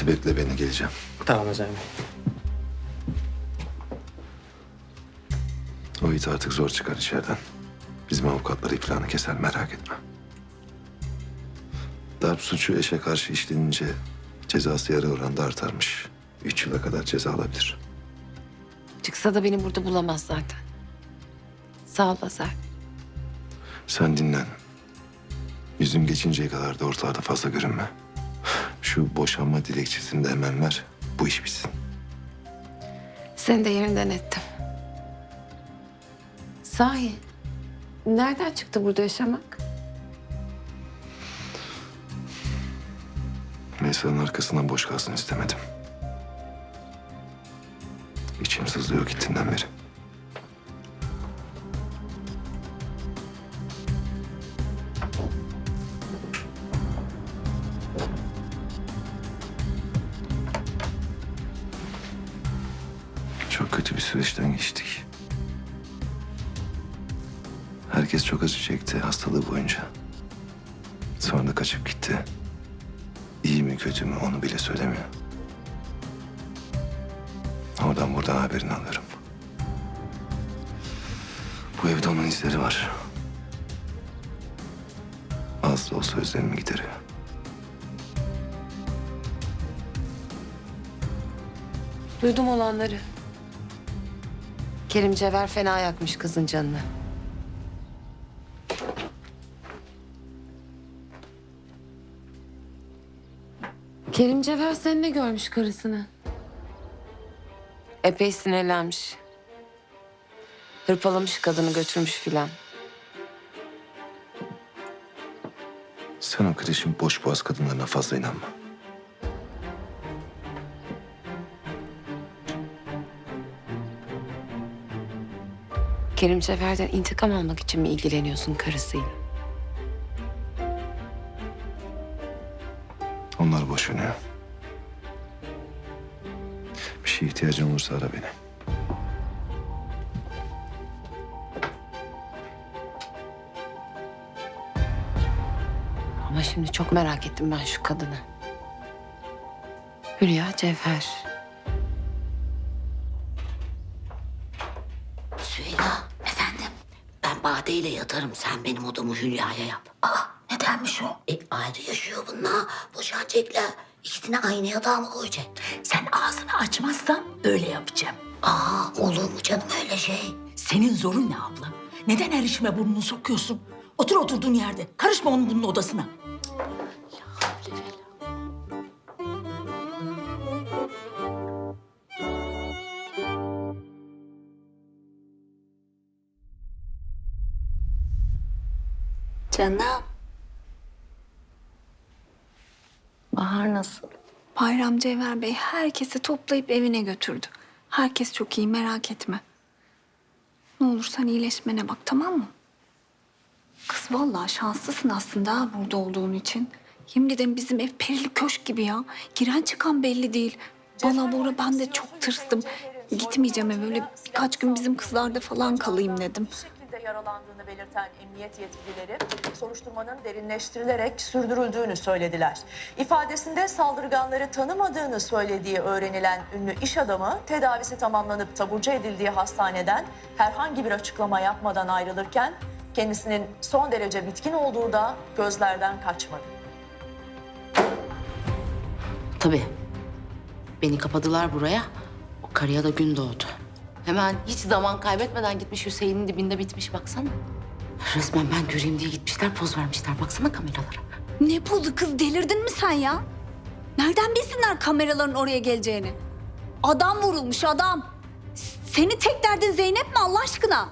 Fethi bekle beni geleceğim. Tamam Özer Bey. O it artık zor çıkar içeriden. Bizim avukatlar iplağını keser merak etme. Darp suçu eşe karşı işlenince cezası yarı oranda artarmış. Üç yıla kadar ceza alabilir. Çıksa da beni burada bulamaz zaten. Sağ ol Azer. Sen dinlen. Yüzüm geçinceye kadar da ortalarda fazla görünme. Şu boşanma dilekçesini de hemen ver. Bu iş bitsin. Seni de yerinden ettim. Sahi. Nereden çıktı burada yaşamak? Meysa'nın arkasından boş kalsın istemedim. İçim sızlıyor gittiğinden beri. Çok kötü bir süreçten geçtik. Herkes çok acı çekti hastalığı boyunca. Sonra da kaçıp gitti. İyi mi kötü mü onu bile söylemiyor. Oradan buradan haberini alıyorum. Bu evde onun izleri var. Az da olsa özlemimi gideriyor. Duydum olanları. Kerim Cevher fena yakmış kızın canını. Kerim Cevher seninle görmüş karısını. Epey sinirlenmiş. Hırpalamış kadını götürmüş filan. Sen o kreşin boş boğaz kadınlarına fazla inanma. Kerim Cevher'den intikam almak için mi ilgileniyorsun karısıyla? Onlar boşanıyor. Bir şeye ihtiyacın olursa ara beni. Ama şimdi çok merak ettim ben şu kadını. Hülya Cevher. Süheyla efendim ben Bade ile yatarım sen benim odamı Hülya'ya yap. Aa nedenmiş o? E ayrı yaşıyor bunlar boşanacaklar. İkisini aynı yatağa mı koyacak? Sen ağzını açmazsan öyle yapacağım. Aa olur mu canım öyle şey? Senin zorun ne abla? Neden her işime burnunu sokuyorsun? Otur oturduğun yerde. Karışma onun bunun odasına. Canım. Bahar nasıl? Bayram Cevher Bey herkesi toplayıp evine götürdü. Herkes çok iyi merak etme. Ne olur sen iyileşmene bak tamam mı? Kız vallahi şanslısın aslında ha burada olduğun için. Yemin ederim bizim ev perili köşk gibi ya. Giren çıkan belli değil. Vallahi Bora ben de çok tırstım. Gitmeyeceğim eve öyle birkaç gün bizim kızlarda falan kalayım dedim. Yaralandığını belirten emniyet yetkilileri soruşturmanın derinleştirilerek sürdürüldüğünü söylediler. İfadesinde saldırganları tanımadığını söylediği öğrenilen ünlü iş adamı tedavisi tamamlanıp taburcu edildiği hastaneden herhangi bir açıklama yapmadan ayrılırken kendisinin son derece bitkin olduğu da gözlerden kaçmadı. Tabii. Beni kapadılar buraya. O karıya da gün doğdu. Hemen hiç zaman kaybetmeden gitmiş Hüseyin'in dibinde bitmiş baksana. Resmen ben göreyim diye gitmişler poz vermişler. Baksana kameralara. Ne pozu kız delirdin mi sen ya? Nereden bilsinler kameraların oraya geleceğini? Adam vurulmuş adam. Seni tek derdin Zeynep mi Allah aşkına?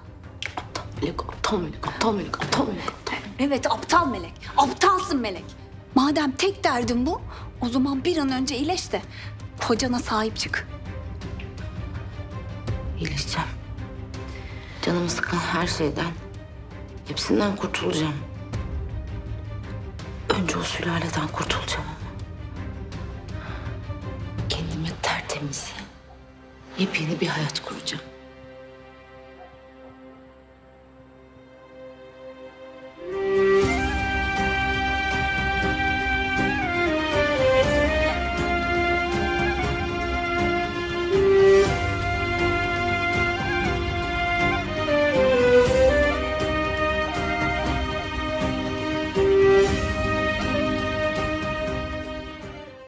Melek, aptal melek, aptal melek, aptal melek, aptal. Evet aptal melek. Aptalsın melek. Madem tek derdin bu o zaman bir an önce iyileş de kocana sahip çık. İyileşeceğim. Canımı sıkan her şeyden, hepsinden kurtulacağım. Önce o sülaleden kurtulacağım ama. Kendime tertemiz, yepyeni bir hayat kuracağım.